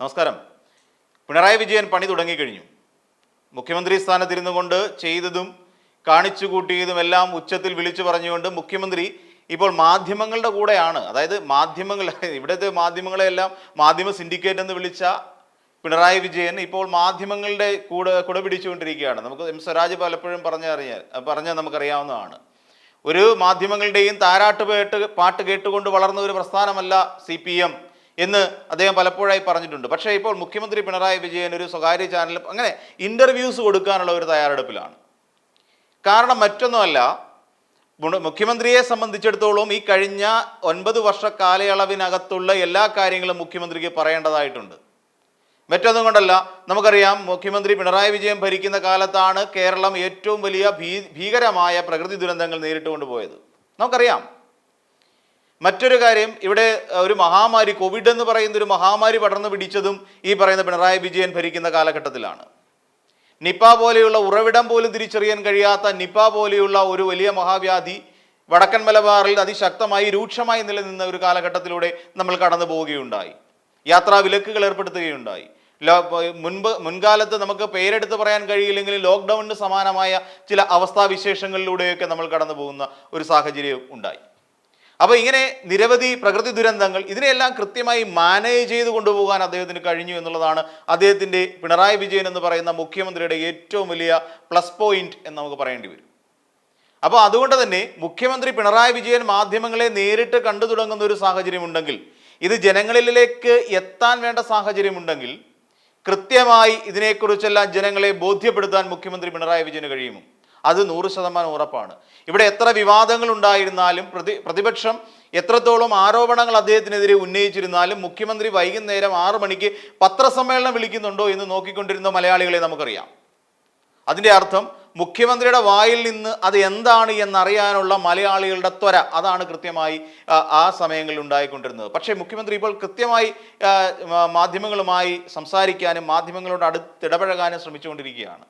നമസ്കാരം. പിണറായി വിജയൻ പണി തുടങ്ങിക്കഴിഞ്ഞു മുഖ്യമന്ത്രി സ്ഥാനത്തിരുന്നു കൊണ്ട് ചെയ്തതും കാണിച്ചു കൂട്ടിയതും എല്ലാം ഉച്ചത്തിൽ വിളിച്ചു പറഞ്ഞുകൊണ്ട് മുഖ്യമന്ത്രി ഇപ്പോൾ മാധ്യമങ്ങളുടെ കൂടെയാണ്. അതായത് മാധ്യമങ്ങൾ ഇവിടുത്തെ മാധ്യമങ്ങളെല്ലാം മാധ്യമ സിൻഡിക്കേറ്റ് എന്ന് വിളിച്ച പിണറായി വിജയൻ ഇപ്പോൾ മാധ്യമങ്ങളുടെ കൂടെ കുട പിടിച്ചുകൊണ്ടിരിക്കുകയാണ് നമുക്ക് എം സ്വരാജ് പലപ്പോഴും പറഞ്ഞറിയാൻ പറഞ്ഞാൽ നമുക്കറിയാവുന്നതാണ്. ഒരു മാധ്യമങ്ങളുടെയും താരാട്ട് പേട്ട് പാട്ട് കേട്ടുകൊണ്ട് വളർന്ന ഒരു പ്രസ്ഥാനമല്ല സി പി എം. എന്ന് അദ്ദേഹം പലപ്പോഴായി പറഞ്ഞിട്ടുണ്ട്. പക്ഷേ ഇപ്പോൾ മുഖ്യമന്ത്രി പിണറായി വിജയൻ ഒരു സ്വകാര്യ ചാനലിൽ അങ്ങനെ ഇന്റർവ്യൂസ് കൊടുക്കാനുള്ള ഒരു തയ്യാറെടുപ്പിലാണ്. കാരണം മറ്റൊന്നുമല്ല മുഖ്യമന്ത്രിയെ സംബന്ധിച്ചിടത്തോളം ഈ കഴിഞ്ഞ ഒൻപത് വർഷ കാലയളവിനകത്തുള്ള എല്ലാ കാര്യങ്ങളും മുഖ്യമന്ത്രിക്ക് പറയേണ്ടതായിട്ടുണ്ട്. മറ്റൊന്നും കൊണ്ടല്ല നമുക്കറിയാം മുഖ്യമന്ത്രി പിണറായി വിജയൻ ഭരിക്കുന്ന കാലത്താണ് കേരളം ഏറ്റവും വലിയ ഭീകരമായ പ്രകൃതി ദുരന്തങ്ങൾ നേരിട്ടുകൊണ്ട് പോയത്. നമുക്കറിയാം. മറ്റൊരു കാര്യം ഇവിടെ ഒരു മഹാമാരി കോവിഡ് എന്ന് പറയുന്ന ഒരു മഹാമാരി പടർന്നു പിടിച്ചതും ഈ പറയുന്ന പിണറായി വിജയൻ ഭരിക്കുന്ന കാലഘട്ടത്തിലാണ്. നിപ്പ പോലെയുള്ള ഉറവിടം പോലും തിരിച്ചറിയാൻ കഴിയാത്ത നിപ്പ പോലെയുള്ള ഒരു വലിയ മഹാവ്യാധി വടക്കൻ മലബാറിൽ അതിശക്തമായി രൂക്ഷമായി നിലനിന്ന ഒരു കാലഘട്ടത്തിലൂടെ നമ്മൾ കടന്നു പോവുകയുണ്ടായി. യാത്രാ വിലക്കുകൾ ഏർപ്പെടുത്തുകയുണ്ടായി. മുൻപ് മുൻകാലത്ത് നമുക്ക് പേരെടുത്ത് പറയാൻ കഴിയില്ലെങ്കിലും ലോക്ക്ഡൗണിന് സമാനമായ ചില അവസ്ഥാവിശേഷങ്ങളിലൂടെയൊക്കെ നമ്മൾ കടന്നു പോകുന്ന ഒരു സാഹചര്യം ഉണ്ടായി. അപ്പോൾ ഇങ്ങനെ നിരവധി പ്രകൃതി ദുരന്തങ്ങൾ ഇതിനെയെല്ലാം കൃത്യമായി മാനേജ് ചെയ്ത് കൊണ്ടുപോകാൻ അദ്ദേഹത്തിന് കഴിഞ്ഞു എന്നുള്ളതാണ് അദ്ദേഹത്തിന്റെ പിണറായി വിജയൻ എന്ന് പറയുന്ന മുഖ്യമന്ത്രിയുടെ ഏറ്റവും വലിയ പ്ലസ് പോയിന്റ് എന്ന് നമുക്ക് പറയേണ്ടി വരും. അപ്പോൾ അതുകൊണ്ട് തന്നെ മുഖ്യമന്ത്രി പിണറായി വിജയൻ മാധ്യമങ്ങളെ നേരിട്ട് കണ്ടു തുടങ്ങുന്ന ഒരു സാഹചര്യമുണ്ടെങ്കിൽ ഇത് ജനങ്ങളിലേക്ക് എത്താൻ വേണ്ട സാഹചര്യം സാഹചര്യമുണ്ടെങ്കിൽ കൃത്യമായി ഇതിനെക്കുറിച്ചെല്ലാം ജനങ്ങളെ ബോധ്യപ്പെടുത്താൻ മുഖ്യമന്ത്രി പിണറായി വിജയന് കഴിയുമോ? അത് നൂറ് ശതമാനം ഉറപ്പാണ്. ഇവിടെ എത്ര വിവാദങ്ങൾ ഉണ്ടായിരുന്നാലും പ്രതി പ്രതിപക്ഷം എത്രത്തോളം ആരോപണങ്ങൾ അദ്ദേഹത്തിനെതിരെ ഉന്നയിച്ചിരുന്നാലും മുഖ്യമന്ത്രി വൈകുന്നേരം ആറു മണിക്ക് പത്രസമ്മേളനം വിളിക്കുന്നുണ്ടോ എന്ന് നോക്കിക്കൊണ്ടിരുന്ന മലയാളികളെ നമുക്കറിയാം. അതിന്റെ അർത്ഥം മുഖ്യമന്ത്രിയുടെ വായിൽ നിന്ന് അത് എന്താണ് എന്നറിയാനുള്ള മലയാളികളുടെ ത്വര അതാണ് കൃത്യമായി ആ, സമയങ്ങളിൽ ഉണ്ടായിക്കൊണ്ടിരുന്നത്. പക്ഷേ മുഖ്യമന്ത്രി ഇപ്പോൾ കൃത്യമായി മാധ്യമങ്ങളുമായി സംസാരിക്കാനും മാധ്യമങ്ങളോട് അടുത്തിടപഴകാനും ശ്രമിച്ചുകൊണ്ടിരിക്കുകയാണ്.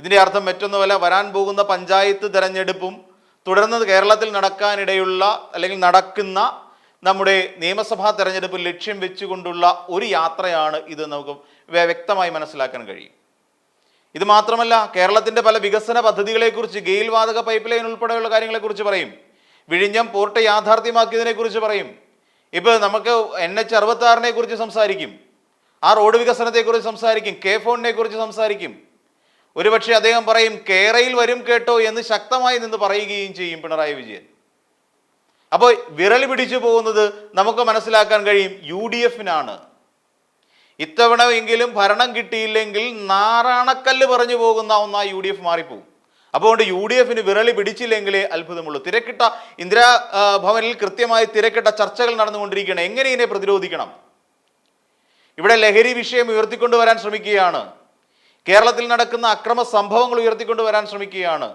ഇതിന്റെ അർത്ഥം മറ്റൊന്നുമല്ല വരാൻ പോകുന്ന പഞ്ചായത്ത് തിരഞ്ഞെടുപ്പും തുടർന്ന് കേരളത്തിൽ നടക്കാനിടയുള്ള അല്ലെങ്കിൽ നടക്കുന്ന നമ്മുടെ നിയമസഭാ തെരഞ്ഞെടുപ്പ് ലക്ഷ്യം വെച്ചുകൊണ്ടുള്ള ഒരു യാത്രയാണ് ഇത് നമുക്ക് വ്യക്തമായി മനസ്സിലാക്കാൻ കഴിയും. ഇത് മാത്രമല്ല കേരളത്തിന്റെ പല വികസന പദ്ധതികളെക്കുറിച്ച് ഗെയിൽ വാതക പൈപ്പ് ലൈൻ ഉൾപ്പെടെയുള്ള കാര്യങ്ങളെക്കുറിച്ച് പറയും. വിഴിഞ്ഞം പോർട്ട് യാഥാർത്ഥ്യമാക്കിയതിനെക്കുറിച്ച് പറയും. ഇപ്പോൾ നമുക്ക് എൻ എച്ച് അറുപത്തി കുറിച്ച് സംസാരിക്കും. ആ റോഡ് വികസനത്തെക്കുറിച്ച് സംസാരിക്കും. കെ ഫോണിനെ കുറിച്ച് സംസാരിക്കും. ഒരുപക്ഷെ അദ്ദേഹം പറയും കേരയിൽ വരും കേട്ടോ എന്ന് ശക്തമായി നിന്ന് പറയുകയും ചെയ്യും പിണറായി വിജയൻ. അപ്പോൾ വിരൽ പിടിച്ചു പോകുന്നത് നമുക്ക് മനസ്സിലാക്കാൻ കഴിയും യു ഡി എഫിനാണ്. ഇത്തവണ എങ്കിലും ഭരണം കിട്ടിയില്ലെങ്കിൽ നാറാണക്കല്ല് പറഞ്ഞു പോകുന്ന ഒന്നായി യു ഡി എഫ് മാറിപ്പോകും അപ്പോൾ യു ഡി എഫിന് വിരളി പിടിച്ചില്ലെങ്കിലേ അത്ഭുതമുള്ളൂ. തിരക്കിട്ട ഇന്ദിരാ ഭവനിൽ കൃത്യമായി തിരക്കിട്ട ചർച്ചകൾ നടന്നുകൊണ്ടിരിക്കുകയാണ്. എങ്ങനെ ഇതിനെ പ്രതിരോധിക്കണം? ഇവിടെ ലഹരി വിഷയം ഉയർത്തിക്കൊണ്ടുവരാൻ ശ്രമിക്കുകയാണ്. കേരളത്തിൽ നടക്കുന്ന അക്രമ സംഭവങ്ങൾ ഉയർത്തിക്കൊണ്ട് വരാൻ ശ്രമിക്കുകയാണ്.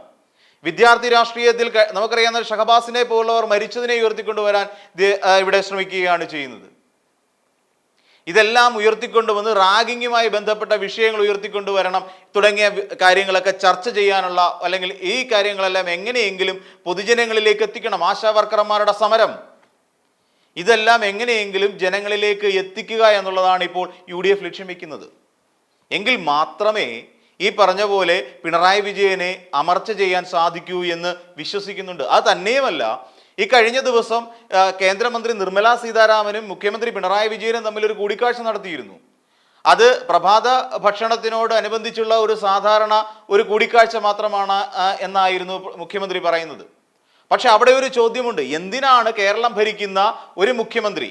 വിദ്യാർത്ഥി രാഷ്ട്രീയത്തിൽ നമുക്കറിയാവുന്ന ഷഹബാസിനെ പോലുള്ളവർ മരിച്ചതിനെ ഉയർത്തിക്കൊണ്ടുവരാൻ വരാൻ ഇവിടെ ശ്രമിക്കുകയാണ് ചെയ്യുന്നത്. ഇതെല്ലാം ഉയർത്തിക്കൊണ്ട് വന്ന് റാഗിങ്ങുമായി ബന്ധപ്പെട്ട വിഷയങ്ങൾ ഉയർത്തിക്കൊണ്ടുവരണം തുടങ്ങിയ കാര്യങ്ങളൊക്കെ ചർച്ച ചെയ്യാനുള്ള അല്ലെങ്കിൽ ഈ കാര്യങ്ങളെല്ലാം എങ്ങനെയെങ്കിലും പൊതുജനങ്ങളിലേക്ക് എത്തിക്കണം. ആശാവർക്കർമാരുടെ സമരം. ഇതെല്ലാം എങ്ങനെയെങ്കിലും ജനങ്ങളിലേക്ക് എത്തിക്കുക എന്നുള്ളതാണ് ഇപ്പോൾ യു ലക്ഷ്യം വെക്കുന്നത്. എങ്കിൽ മാത്രമേ ഈ പറഞ്ഞ പോലെ പിണറായി വിജയനെ അമർച്ച ചെയ്യാൻ സാധിക്കൂ എന്ന് വിശ്വസിക്കുന്നുണ്ട്. അത് തന്നെയുമല്ല ഈ കഴിഞ്ഞ ദിവസം കേന്ദ്രമന്ത്രി നിർമ്മലാ സീതാരാമനും മുഖ്യമന്ത്രി പിണറായി വിജയനും തമ്മിൽ ഒരു കൂടിക്കാഴ്ച നടത്തിയിരുന്നു. അത് പ്രഭാത ഭക്ഷണത്തിനോട് അനുബന്ധിച്ചുള്ള ഒരു സാധാരണ ഒരു കൂടിക്കാഴ്ച മാത്രമാണ് എന്നായിരുന്നു മുഖ്യമന്ത്രി പറയുന്നത്. പക്ഷെ അവിടെ ഒരു ചോദ്യമുണ്ട്. എന്തിനാണ് കേരളം ഭരിക്കുന്ന ഒരു മുഖ്യമന്ത്രി?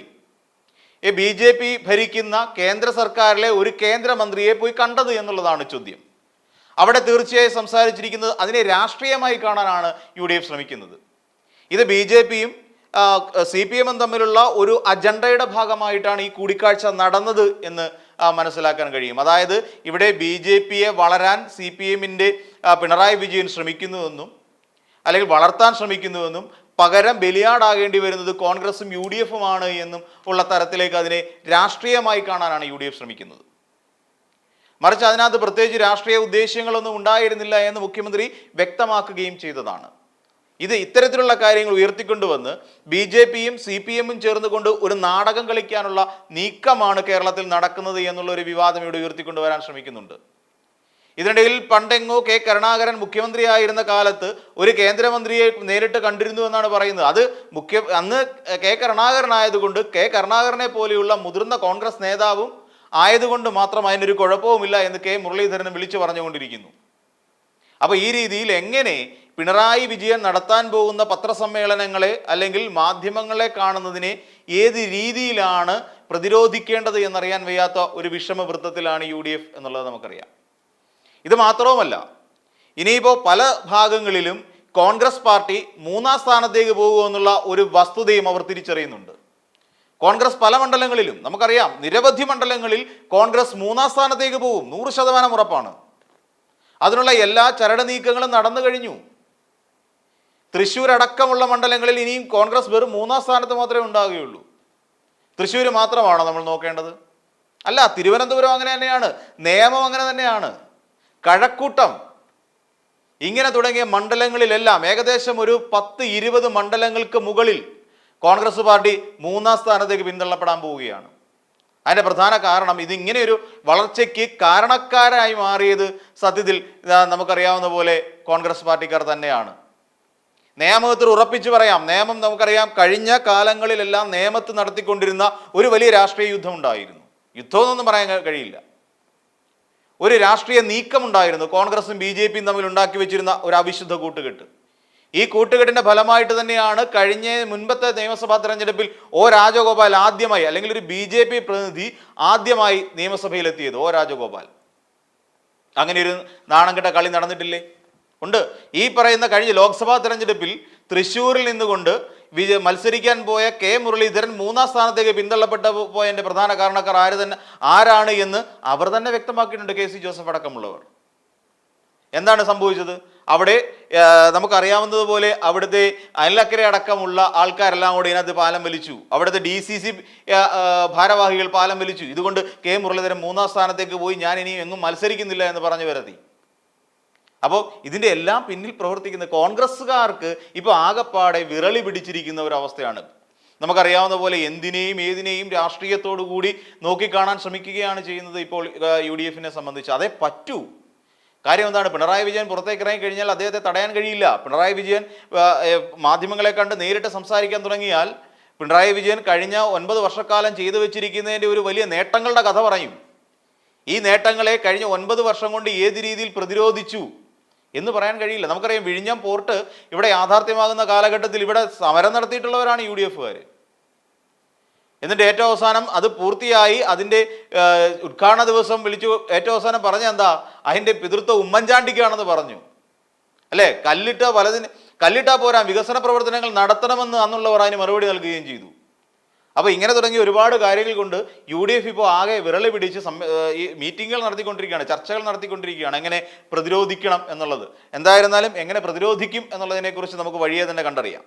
ഈ ബി ജെ പി ഭരിക്കുന്ന കേന്ദ്ര സർക്കാരിലെ ഒരു കേന്ദ്രമന്ത്രിയെ പോയി കണ്ടത് എന്നുള്ളതാണ് ചോദ്യം. അവിടെ തീർച്ചയായും സംസാരിച്ചിരിക്കുന്നത് അതിനെ രാഷ്ട്രീയമായി കാണാനാണ് യു ഡി എഫ് ശ്രമിക്കുന്നത്. ഇത് ബി ജെ പിയും സി പി എമ്മും തമ്മിലുള്ള ഒരു അജണ്ടയുടെ ഭാഗമായിട്ടാണ് ഈ കൂടിക്കാഴ്ച നടന്നത് എന്ന് മനസ്സിലാക്കാൻ കഴിയും. അതായത് ഇവിടെ ബി ജെ പിയെ വളരാൻ സി പി എമ്മിന്റെ പിണറായി വിജയൻ ശ്രമിക്കുന്നുവെന്നും അല്ലെങ്കിൽ വളർത്താൻ ശ്രമിക്കുന്നുവെന്നും പകരം ബലിയാടാകേണ്ടി വരുന്നത് കോൺഗ്രസും യു ഡി എഫുമാണ് എന്നും ഉള്ള തരത്തിലേക്ക് അതിനെ രാഷ്ട്രീയമായി കാണാനാണ് യു ഡി എഫ് ശ്രമിക്കുന്നത്. മറിച്ച് അതിനകത്ത് പ്രത്യേകിച്ച് രാഷ്ട്രീയ ഉദ്ദേശ്യങ്ങളൊന്നും ഉണ്ടായിരുന്നില്ല എന്ന് മുഖ്യമന്ത്രി വ്യക്തമാക്കുകയും ചെയ്തതാണ്. ഇത് ഇത്തരത്തിലുള്ള കാര്യങ്ങൾ ഉയർത്തിക്കൊണ്ടുവന്ന് ബി ജെ പിയും സി പി എമ്മും ചേർന്നുകൊണ്ട് ഒരു നാടകം കളിക്കാനുള്ള നീക്കമാണ് കേരളത്തിൽ നടക്കുന്നത് എന്നുള്ള ഒരു വിവാദം ഇവിടെ ഉയർത്തിക്കൊണ്ടുവരാൻ ശ്രമിക്കുന്നുണ്ട്. ഇതിനിടയിൽ പണ്ടെങ്ങോ കെ കരുണാകരൻ മുഖ്യമന്ത്രിയായിരുന്ന കാലത്ത് ഒരു കേന്ദ്രമന്ത്രിയെ നേരിട്ട് കണ്ടിരുന്നു എന്നാണ് പറയുന്നത്. അത് മുഖ്യ അന്ന് കെ കരുണാകരൻ ആയതുകൊണ്ട് കെ കരുണാകരനെ പോലെയുള്ള മുതിർന്ന കോൺഗ്രസ് നേതാവും ആയതുകൊണ്ട് മാത്രം അതിനൊരു കുഴപ്പവുമില്ല എന്ന് കെ മുരളീധരൻ വിളിച്ചു പറഞ്ഞുകൊണ്ടിരിക്കുന്നു. അപ്പോൾ ഈ രീതിയിൽ എങ്ങനെ പിണറായി വിജയൻ നടത്താൻ പോകുന്ന പത്രസമ്മേളനങ്ങളെ അല്ലെങ്കിൽ മാധ്യമങ്ങളെ കാണുന്നതിനെ ഏത് രീതിയിലാണ് പ്രതിരോധിക്കേണ്ടത് എന്നറിയാൻ വയ്യാത്ത ഒരു വിഷമവൃത്തത്തിലാണ് യു എന്നുള്ളത് നമുക്കറിയാം. ഇത് മാത്രവുമല്ല ഇനിയിപ്പോൾ പല ഭാഗങ്ങളിലും കോൺഗ്രസ് പാർട്ടി മൂന്നാം സ്ഥാനത്തേക്ക് പോകുമെന്നുള്ള ഒരു വസ്തുതയും അവർ തിരിച്ചറിയുന്നുണ്ട്. കോൺഗ്രസ് പല മണ്ഡലങ്ങളിലും നമുക്കറിയാം നിരവധി മണ്ഡലങ്ങളിൽ കോൺഗ്രസ് മൂന്നാം സ്ഥാനത്തേക്ക് പോകും. നൂറ് ശതമാനം ഉറപ്പാണ്. അതിനുള്ള എല്ലാ ചരട് നീക്കങ്ങളും നടന്നു കഴിഞ്ഞു. തൃശ്ശൂർ അടക്കമുള്ള മണ്ഡലങ്ങളിൽ ഇനിയും കോൺഗ്രസ് വെറും മൂന്നാം സ്ഥാനത്ത് മാത്രമേ ഉണ്ടാകുകയുള്ളൂ. തൃശ്ശൂർ മാത്രമാണോ നമ്മൾ നോക്കേണ്ടത്? അല്ല തിരുവനന്തപുരം അങ്ങനെ തന്നെയാണ് നിയമം അങ്ങനെ തന്നെയാണ്. കഴക്കൂട്ടം. ഇങ്ങനെ തുടങ്ങിയ മണ്ഡലങ്ങളിലെല്ലാം ഏകദേശം ഒരു പത്ത് ഇരുപത് മണ്ഡലങ്ങൾക്ക് മുകളിൽ കോൺഗ്രസ് പാർട്ടി മൂന്നാം സ്ഥാനത്തേക്ക് പിന്തള്ളപ്പെടാൻ പോവുകയാണ്. അതിന്റെ പ്രധാന കാരണം ഇതിങ്ങനെ ഒരു വളർച്ചയ്ക്ക് കാരണക്കാരായി മാറിയത് സത്യത്തിൽ നമുക്കറിയാവുന്ന പോലെ കോൺഗ്രസ് പാർട്ടിക്കാർ തന്നെയാണ്. നിയമത്തിൽ ഉറപ്പിച്ചു പറയാം നിയമം നമുക്കറിയാം കഴിഞ്ഞ കാലങ്ങളിലെല്ലാം നിയമത്ത് നടത്തിക്കൊണ്ടിരുന്ന ഒരു വലിയ രാഷ്ട്രീയ യുദ്ധം ഉണ്ടായിരുന്നു. യുദ്ധമെന്നൊന്നും പറയാൻ കഴിയില്ല. ഒരു രാഷ്ട്രീയ നീക്കമുണ്ടായിരുന്നു. കോൺഗ്രസും ബി ജെ പിയും തമ്മിൽ ഉണ്ടാക്കി വെച്ചിരുന്ന ഒരു അവിശുദ്ധ കൂട്ടുകെട്ട്. ഈ കൂട്ടുകെട്ടിന്റെ ഫലമായിട്ട് തന്നെയാണ് കഴിഞ്ഞ മുൻപത്തെ നിയമസഭാ തെരഞ്ഞെടുപ്പിൽ ഒ രാജഗോപാൽ ആദ്യമായി അല്ലെങ്കിൽ ഒരു ബി ജെ പി പ്രതിനിധി ആദ്യമായി നിയമസഭയിലെത്തിയത് ഒ രാജഗോപാൽ. അങ്ങനെ ഒരു നാണംകെട്ട കളി നടന്നിട്ടില്ലേ? ഉണ്ട്. ഈ പറയുന്ന കഴിഞ്ഞ ലോക്സഭാ തെരഞ്ഞെടുപ്പിൽ തൃശ്ശൂരിൽ നിന്നുകൊണ്ട് വിജയ മത്സരിക്കാൻ പോയ കെ മുരളീധരൻ മൂന്നാം സ്ഥാനത്തേക്ക് പിന്തള്ളപ്പെട്ട പോയതിന്റെ പ്രധാന കാരണക്കാർ ആര് തന്നെ ആരാണ് എന്ന് അവർ തന്നെ വ്യക്തമാക്കിയിട്ടുണ്ട് കെ സി ജോസഫ് അടക്കമുള്ളവർ. എന്താണ് സംഭവിച്ചത്? അവിടെ നമുക്കറിയാവുന്നതുപോലെ അവിടുത്തെ അനിലക്കര അടക്കമുള്ള ആൾക്കാരെല്ലാം കൂടി ഇതിനകത്ത് പാലം വലിച്ചു. അവിടുത്തെ ഡി സി സി ഭാരവാഹികൾ പാലം വലിച്ചു. ഇതുകൊണ്ട് കെ മുരളീധരൻ മൂന്നാം സ്ഥാനത്തേക്ക് പോയി ഞാൻ ഇനിയും എങ്ങും മത്സരിക്കുന്നില്ല എന്ന് പറഞ്ഞു വരുത്തി അപ്പോൾ ഇതിന്റെ എല്ലാം പിന്നിൽ പ്രവർത്തിക്കുന്ന കോൺഗ്രസ്സുകാർക്ക് ഇപ്പോൾ ആകപ്പാടെ വിരളി പിടിച്ചിരിക്കുന്ന ഒരു അവസ്ഥയാണ്. നമുക്കറിയാവുന്ന പോലെ എന്തിനേയും ഏതിനേയും രാഷ്ട്രീയത്തോടു കൂടി നോക്കിക്കാണാൻ ശ്രമിക്കുകയാണ് ചെയ്യുന്നത് ഇപ്പോൾ യു ഡി എഫിനെ സംബന്ധിച്ച്. അതേ പറ്റൂ. കാര്യം എന്താണ്? പിണറായി വിജയൻ പുറത്തേക്ക് ഇറങ്ങി കഴിഞ്ഞാൽ അദ്ദേഹത്തെ തടയാൻ കഴിയില്ല. പിണറായി വിജയൻ മാധ്യമങ്ങളെ കണ്ട് നേരിട്ട് സംസാരിക്കാൻ തുടങ്ങിയാൽ പിണറായി വിജയൻ കഴിഞ്ഞ ഒൻപത് വർഷക്കാലം ചെയ്തു വെച്ചിരിക്കുന്നതിന്റെ ഒരു വലിയ നേട്ടങ്ങളുടെ കഥ പറയും. ഈ നേട്ടങ്ങളെ കഴിഞ്ഞ ഒൻപത് വർഷം കൊണ്ട് ഏത് രീതിയിൽ പ്രതിരോധിച്ചു? എന്ന് പറയാൻ കഴിയില്ല. നമുക്കറിയാം വിഴിഞ്ഞം പോർട്ട് ഇവിടെ യാഥാർത്ഥ്യമാകുന്ന കാലഘട്ടത്തിൽ ഇവിടെ സമരം നടത്തിയിട്ടുള്ളവരാണ് യു ഡി എഫുകാർ എന്നിട്ട് ഏറ്റവും അവസാനം അത് പൂർത്തിയായി അതിന്റെ ഉദ്ഘാടന ദിവസം വിളിച്ചു ഏറ്റവും അവസാനം പറഞ്ഞ എന്താ? അതിന്റെ പിതൃത്വം ഉമ്മൻചാണ്ടിക്കാണെന്ന് പറഞ്ഞു. അല്ലേ? കല്ലിട്ട പലതിന് കല്ലിട്ടാ പോരാ വികസന പ്രവർത്തനങ്ങൾ നടത്തണമെന്ന് അന്നുള്ളവർ അതിന് മറുപടി നൽകുകയും ചെയ്തു. അപ്പോൾ ഇങ്ങനെ തുടങ്ങിയ ഒരുപാട് കാര്യങ്ങൾ കൊണ്ട് യു ഡി എഫ് ഇപ്പോൾ ആകെ വിരളി പിടിച്ച് ഈ മീറ്റിങ്ങുകൾ നടത്തിക്കൊണ്ടിരിക്കുകയാണ് ചർച്ചകൾ നടത്തിക്കൊണ്ടിരിക്കുകയാണ്. എങ്ങനെ പ്രതിരോധിക്കണം എന്നുള്ളത്. എന്തായിരുന്നാലും എങ്ങനെ പ്രതിരോധിക്കും എന്നുള്ളതിനെക്കുറിച്ച് നമുക്ക് വഴിയെ തന്നെ കണ്ടറിയാം.